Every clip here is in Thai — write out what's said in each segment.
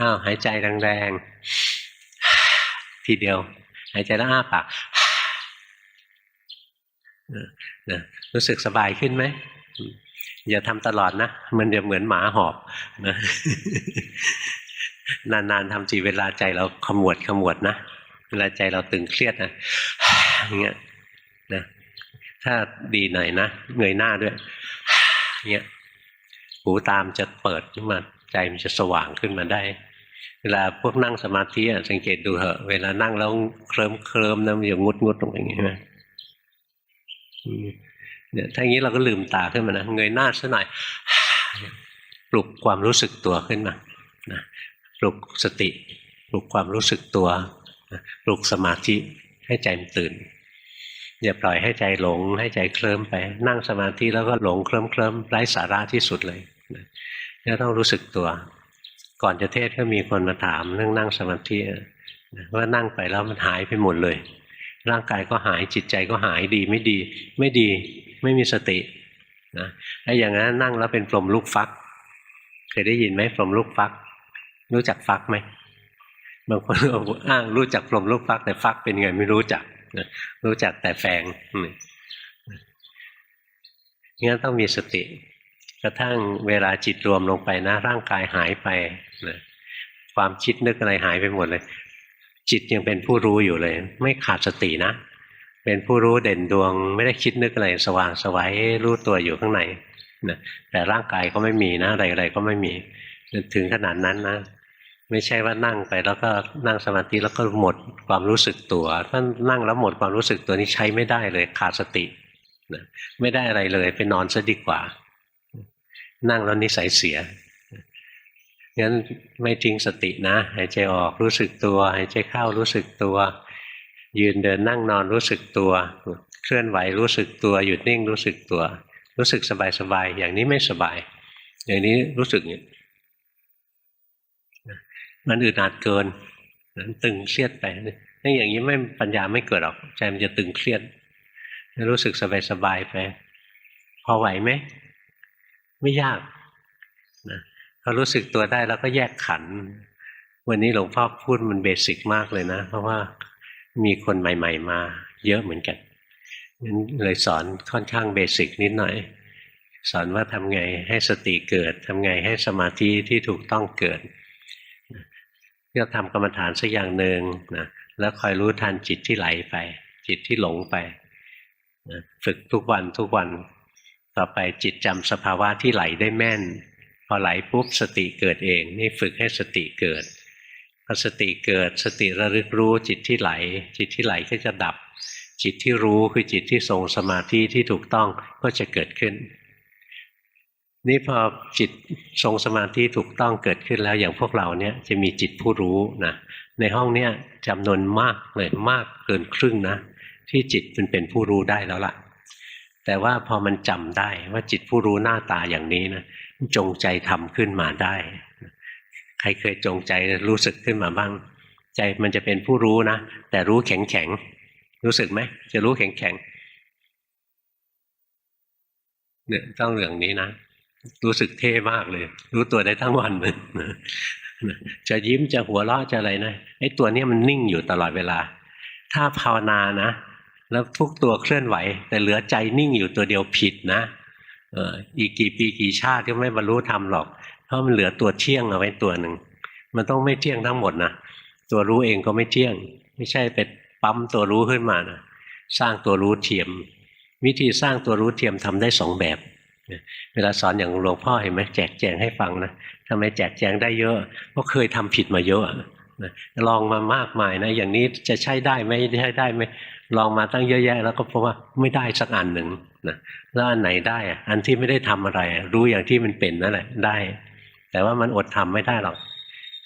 อ้าวหายใจแรงๆทีเดียว หายใจแล้วอ้าปากนะรู้สึกสบายขึ้นไหมอย่าทำตลอดนะ มันจะเหมือนหมาหอบนะนานๆทำจีเวลาใจเราขมวดขมวดนะเวลาใจเราตึงเครียดนะอย่างเงี้ยนะถ้าดีหน่อยนะเงยหน้าด้วยเงี้ยหูตามจะเปิดขึ้นมา ใจมันจะสว่างขึ้นมาได้ เวลาพวกนั่งสมาธิอะสังเกตดูเถอะ เวลานั่งแล้วเคลิ้มเคลิมนะมันจะงุดงุดลงอย่างนี้ใช่ไหมอืมเนี่ยถ้าอย่างนี้เราก็ลืมตาขึ้นมานะเงยหน้าซะหน่อยปลุกความรู้สึกตัวขึ้นมานะปลุกสติ ปลุกความรู้สึกตัวนะปลุกสมาธิให้ใจมันตื่น อย่าปล่อยให้ใจหลงให้ใจเคลิ้มไป นั่งสมาธิแล้วก็หลงเคลิ้มเคลิ้มไร้สาระที่สุดเลยนะ จะต้องรู้สึกตัว ก่อนจะเทศก็มีคนมาถามเรื่องนั่งสมาธิว่านั่งไปแล้วมันหายไปหมดเลย ร่างกายก็หายจิตใจก็หายดีไม่ดี ไม่ดีไม่มีสตินะไอ้อย่างนั้นนั่งแล้วเป็นพรหมลูกฟัก เคยได้ยินไหมพรหมลูกฟัก รู้จักฟักไหมบางคนอ้างรู้จักพรหมลูกฟักแต่ฟักเป็นไงไม่รู้จักรู้จักแต่แฝงงั้นต้องมีสติ ระทั่งเวลาจิตรวมลงไปนะ ร่างกายหายไปนะความคิดนึกอะไรหายไปหมดเลย จิตยังเป็นผู้รู้อยู่เลย ไม่ขาดสตินะ เป็นผู้รู้เด่นดวง ไม่ได้คิดนึกอะไรสว่างสวัยรู้ตัวอยู่ข้างในนะแต่ร่างกายก็ไม่มีนะอะไรๆก็ไม่มีถึงขนาดนั้นนะ ไม่ใช่ว่านั่งไปแล้วก็นั่งสมาธิแล้วก็หมดความรู้สึกตัวถ้านั่งแล้วหมดความรู้สึกตัวนี้ใช้ไม่ได้เลยขาดสตินะไม่ได้อะไรเลยไปนอนซะดีกว่า นั่งแล้วนิสัยเสียงั้นไม่ทิ้งสตินะหายใจออกรู้สึกตัวหายใจเข้ารู้สึกตัว ยืนเดินนั่งนอนรู้สึกตัว เคลื่อนไหวรู้สึกตัว หยุดนิ่งรู้สึกตัว รู้สึกสบายๆอย่างนี้ไม่สบาย อย่างนี้รู้สึกเนี่ยมันอึดอัดเกินนั้นตึงเครียดไปถ้าอย่างนี้ไม่ปัญญาไม่เกิดหรอกใจมันจะตึงเครียด รู้สึกสบายๆไป พอไหวไหม ไม่ยากนะพอรู้สึกตัวได้แล้วก็แยกขัน วันนี้หลวงพ่อพูดมันเบสิกมากเลยนะ เพราะว่ามีคนใหม่ ๆ มา เยอะเหมือนกันเลยสอนค่อนข้างเบสิกนิดหน่อย สอนว่าทำไงให้สติเกิดทำไงให้สมาธิที่ถูกต้องเกิดก็ทำกรรมฐานสักอย่างหนึ่งนะแล้วคอยรู้ทันจิตที่ไหลไป จิตที่หลงไปนะฝึกทุกวันทุกวัน ต่อไปจิตจำสภาวะที่ไหลได้แม่น พอไหลปุ๊บสติเกิดเอง นี่ฝึกให้สติเกิดพอสติเกิดสติระลึกรู้จิตที่ไหล จิตที่ไหลก็จะดับ จิตที่รู้คือจิตที่ทรงสมาธิที่ถูกต้องก็จะเกิดขึ้น นี่พอจิตทรงสมาธิถูกต้องเกิดขึ้นแล้วอย่างพวกเราเนี่ยจะมีจิตผู้รู้นะในห้องเนี้ยจำนวนมากเลยมากเกินครึ่งนะ ที่จิตมันเป็นผู้รู้ได้แล้วล่ะ แต่ว่าพอมันจำได้ว่าจิตผู้รู้หน้าตาอย่างนี้นะจงใจทำขึ้นมาได้ ใครเคยจงใจรู้สึกขึ้นมาบ้าง ใจมันจะเป็นผู้รู้นะ แต่รู้แข็งแข็งรู้สึกไหมจะรู้แข็งแข็งเนี่ยต้องเรื่องนี้นะรู้สึกเท่มากเลย รู้ตัวได้ทั้งวันเลยจะยิ้มจะหัวเราะจะอะไรนะไอ้ตัวนี้มันนิ่งอยู่ตลอดเวลา ถ้าภาวนานะ แล้วทุกตัวเคลื่อนไหว แต่เหลือใจนิ่งอยู่ตัวเดียวผิดนะเอออีกกี่ปีกี่ชาติก็ไม่บรรลุธรรมหรอก เพราะมันเหลือตัวเที่ยงเอาไว้ตัวหนึ่ง มันต้องไม่เที่ยงทั้งหมดนะ ตัวรู้เองก็ไม่เที่ยง ไม่ใช่ไปปั๊มตัวรู้ขึ้นมานะสร้างตัวรู้เทียม วิธีสร้างตัวรู้เทียมทำได้สองแบบ เวลาสอนอย่างหลวงพ่อเห็นไหมแจกแจงให้ฟังนะทำไมแจกแจงได้เยอะเพราะเคยทำผิดมาเยอะนะลองมามากมายนะ อย่างนี้จะใช้ได้ไหมใช้ได้ไหม ลองมาตั้งเยอะแยะ แล้วก็พบว่าไม่ได้สักอันหนึ่งนะแล้วอันไหนได้อะอันที่ไม่ได้ทำอะไร รู้อย่างที่มันเป็นนั่นแหละได้ แต่ว่ามันอดทำไม่ได้หรอก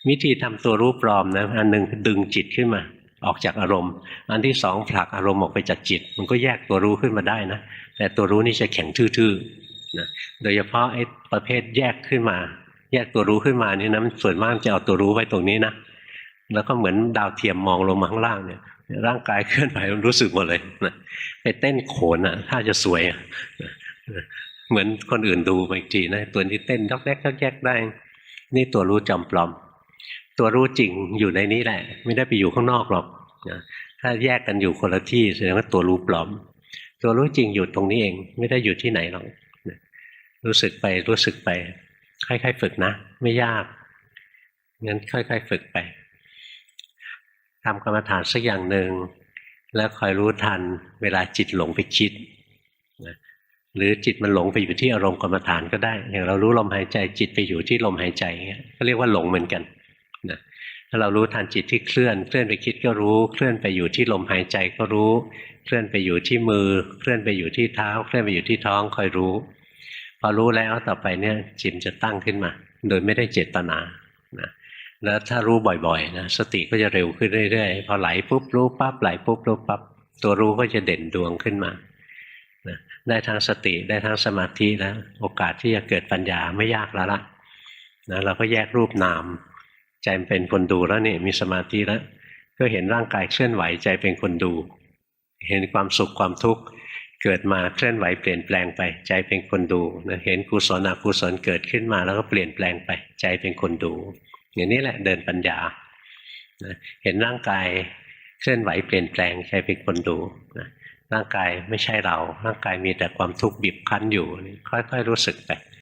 วิธีทำตัวรู้ปลอมนะอันหนึ่งดึงจิตขึ้นมา ออกจากอารมณ์ อันที่สองผลักอารมณ์ออกไปจากจิต มันก็แยกตัวรู้ขึ้นมาได้นะแต่ตัวรู้นี่จะแข็งทื่อๆนะโดยเฉพาะไอ้ประเภทแยกขึ้นมา แยกตัวรู้ขึ้นมานี่นะมันส่วนมากจะเอาตัวรู้ไว้ตรงนี้นะแล้วก็เหมือนดาวเทียมมองลงมาข้างล่างเนี่ย ร่างกายเคลื่อนไหวรู้สึกหมดเลยนะไปเต้นโขนอะ ถ้าจะสวยอะเหมือนคนอื่นดูบางทีนะตัวนี้เต้นยอกแยกยอกแยกได้ นี่ตัวรู้จำปลอม ตัวรู้จริงอยู่ในนี้แหละ ไม่ได้ไปอยู่ข้างนอกหรอกนะถ้าแยกกันอยู่คนละที่แสดงว่าตัวรู้ปลอม ตัวรู้จริงอยู่ตรงนี้เอง ไม่ได้อยู่ที่ไหนหรอกนะรู้สึกไปรู้สึกไป ค่อยๆฝึกนะ ไม่ยากงั้นค่อย ๆ ฝึกไป ทำกรรมฐานสักอย่างหนึ่งแล้วคอยรู้ทันเวลาจิตหลงไปคิดนะหรือจิตมันหลงไปอยู่ที่อารมณ์กรรมฐานก็ได้ อย่างเรารู้ลมหายใจจิตไปอยู่ที่ลมหายใจเงี้ยก็เรียกว่าหลงเหมือนกันนะถ้าเรารู้ทันจิตที่เคลื่อน เคลื่อนไปคิดก็รู้ เคลื่อนไปอยู่ที่ลมหายใจก็รู้ เคลื่อนไปอยู่ที่มือ เคลื่อนไปอยู่ที่เท้า เคลื่อนไปอยู่ที่ท้องคอยรู้ พอรู้แล้วต่อไปเนี่ยจิตจะตั้งขึ้นมา โดยไม่ได้เจตนานะ แล้วถ้ารู้บ่อยๆนะสติก็จะเร็วขึ้นเรื่อยๆพอไหลปุ๊บรู้ปั๊บไหลปุ๊บรู้ปั๊บตัวรู้ก็จะเด่นดวงขึ้นมานะได้ทั้งสติได้ทั้งสมาธิแล้วโอกาสที่จะเกิดปัญญาไม่ยากแล้วล่ะนะเราก็แยกรูปนาม ใจมันเป็นคนดูแล้วนี่มีสมาธิแล้ว ก็เห็นร่างกายเคลื่อนไหวใจเป็นคนดู เห็นความสุขความทุกข์เกิดมาเคลื่อนไหวเปลี่ยนแปลงไป ใจเป็นคนดูนะเห็นกุศลอกุศลเกิดขึ้นมาแล้วก็เปลี่ยนแปลงไป ใจเป็นคนดู อย่างนี้แหละเดินปัญญาเห็นร่างกายเคลื่อนไหวเปลี่ยนแปลงใจเป็นคนดูนะร่างกายไม่ใช่เรา ร่างกายมีแต่ความทุกข์บีบคั้นอยู่ ค่อยๆรู้สึกไป